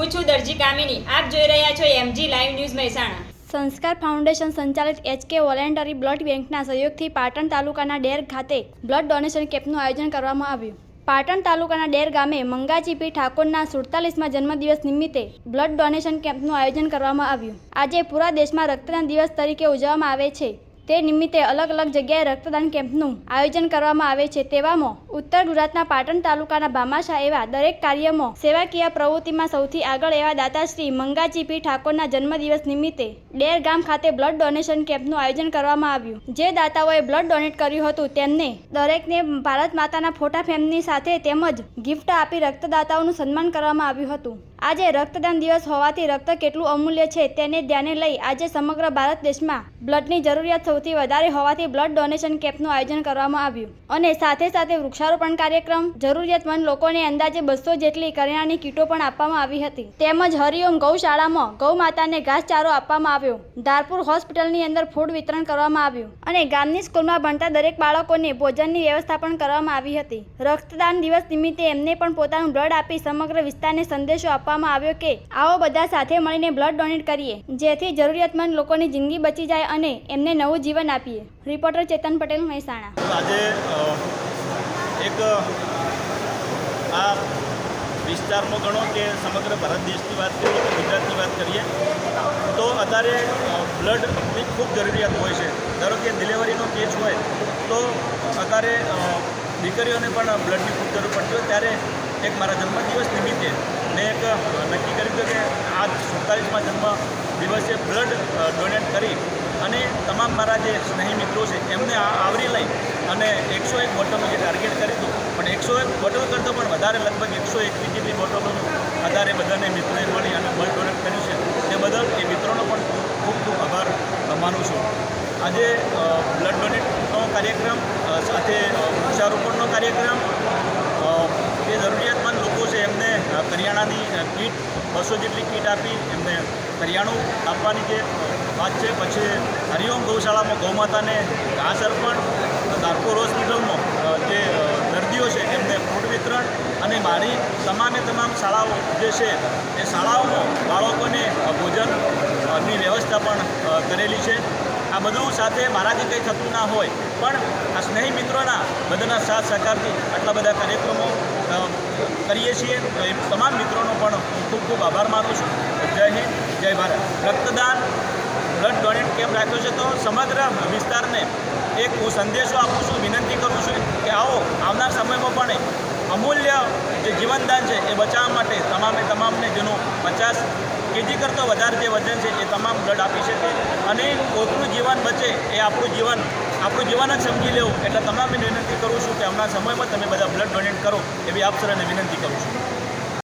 હું છું દરજી કામિની, આપ જોઈ રહ્યા છો એમજી લાઈવ ન્યૂઝ મહેસાણા. સંસ્કાર ફાઉન્ડેશન સંચાલિત એચકે વોલેન્ટરી બ્લડ બેંકના સહયોગથી પાટણ તાલુકાના ડેર ખાતે બ્લડ ડોનેશન કેમ્પનું આયોજન કરવામાં આવ્યું. પાટણ તાલુકાના ડેર ગામે મંગાજીપી ઠાકોરના સુડતાલીસમાં જન્મદિવસ નિમિત્તે બ્લડ ડોનેશન કેમ્પનું આયોજન કરવામાં આવ્યું. આજે પૂરા દેશમાં રક્તદાન દિવસ તરીકે ઉજવવામાં આવે છે. તે નિમિત્તે અલગ અલગ જગ્યાએ રક્તદાન કેમ્પનું આયોજન કરવામાં આવે છે. તેવામાં ઉત્તર ગુજરાતના પાટણ તાલુકાના ભામાશા એવા દરેક કાર્યમાં સેવાકીય પ્રવૃત્તિમાં સૌથી આગળ એવા દાતાશ્રી મંગાજી પી ઠાકોરના જન્મદિવસ નિમિત્તે ડેર ગામ ખાતે બ્લડ ડોનેશન કેમ્પનું આયોજન કરવામાં આવ્યું. જે દાતાઓએ બ્લડ ડોનેટ કર્યું હતું તેમને દરેકને ભારત માતાના ફોટા ફ્રેમની સાથે તેમજ ગિફ્ટ આપી રક્તદાતાઓનું સન્માન કરવામાં આવ્યું હતું. આજે રક્તદાન દિવસ હોવાથી રક્ત કેટલું અમૂલ્ય છે તેને ધ્યાને લઈ આજે સમગ્ર ભારત દેશમાં બ્લડની જરૂરિયાત સૌથી વધારે હોવાથી બ્લડ ડોનેશન કેમ્પનું આયોજન કરવામાં આવ્યું. અને સાથે સાથે વૃક્ષારોપણ કાર્યક્રમ, જરૂરિયાતમંદ લોકોને અંદાજે બસો જેટલી કરિયાણાની કીટો પણ આપવામાં આવી હતી. તેમજ હરિઓમ ગૌશાળામાં ગૌ માતાને ઘાસચારો આપવામાં આવ્યો. ધારપુર હોસ્પિટલની અંદર ફૂડ વિતરણ કરવામાં આવ્યું અને ગામની સ્કૂલમાં ભણતા દરેક બાળકોને ભોજનની વ્યવસ્થા પણ કરવામાં આવી હતી. રક્તદાન દિવસ નિમિત્તે એમને પણ પોતાનું બ્લડ આપી સમગ્ર વિસ્તારને સંદેશો આપવામાં આવ્યો કે આવો બધા સાથે મળીને બ્લડ ડોનેટ કરીએ, જેથી જરૂરિયાતમંદ લોકોની જિંદગી બચી જાય અને એમને નવું જીવન આપીએ. રિપોર્ટર ચેતન પટેલ, મહેસાણા. આજે એક, આ વિસ્તારમાં ગણો કે સમગ્ર ભારત દેશની વાત કરીએ કે ગુજરાતની વાત કરીએ, તો અત્યારે બ્લડની ખૂબ જરૂરિયાત હોય છે. ધારો કે ડિલિવરીનો કેસ હોય, તો અત્યારે દીકરીઓને પણ બ્લડની ખૂબ જરૂર પડતી હોય. ત્યારે એક મારા જન્મદિવસ નિમિત્તે મેં એક નક્કી કર્યું હતું કે આ સુડતાલીસમાં જન્મ દિવસે બ્લડ ડોનેટ કરી અને તમામ મારા જે સ્નેહી મિત્રો છે, એમને આવરી લઈ અને એકસો એક બોટલનું જે ટાર્ગેટ કર્યું હતું, પણ એકસો એક બોટલ કરતાં પણ વધારે, લગભગ એકસો એકવીસ જેટલી બોટલોનું વધારે બધાને મિત્રોએ મળી અને બ્લડ ડોનેટ કર્યું છે. તે બદલ એ મિત્રોનો પણ ખૂબ ખૂબ આભાર માનું છું. આજે બ્લડ ડોનેટનો કાર્યક્રમ સાથે વૃક્ષારોપણનો કાર્યક્રમ એ જે જરૂરિયાતમંદ લોકો છે એમને અ, કરિયાણાની કીટ બસો જેટલી કીટ આપી એમને કરિયાણું આપવાની જે વાત છે પછી હરિઓમ ગૌશાળામાં ગૌમાતાને ઘાસ અર્પણ ધારપુર હોસ્પિટલમાં જે દર્દીઓ છે એમને ફૂડ વિતરણ અને મારી તમામે તમામ શાળાઓ જે છે એ શાળાઓમાં બાળકોને ભોજનની વ્યવસ્થા પણ કરેલી છે. આ બધું સાથે મારાથી કંઈ થતું ના હોય. પણ આ સ્નેહી મિત્રોના બધાના સાથ સહકારથી આટલા બધા કાર્યક્રમો કરીએ છીએ. તો એ તમામ મિત્રોનો પણ હું ખૂબ ખૂબ આભાર માનું છું. જય હિન્દ, જય ભારત. રક્તદાન, બ્લડ ડોનેટ કેમ્પ રાખ્યો છે. તો સમગ્ર વિસ્તારને એક હું સંદેશો આપું છું, વિનંતી કરું છું કે આવો આવનાર સમયમાં પણ જે જીવનદાન છે એ બચાવવા માટે તમામે તમામને જેનું પચાસ કેજી કરતો વધારે જે વજન છે એ તમામ બ્લડ આપી શકે. અને કોઈકનું જીવન બચે એ આપણું જીવન આપણું જીવન જ સમજી લેવું. એટલે તમામે વિનંતી કરું છું કે હમણાં સમયમાં તમે બધા બ્લડ ડોનેટ કરો એવી આપ સરાને વિનંતી કરું છું.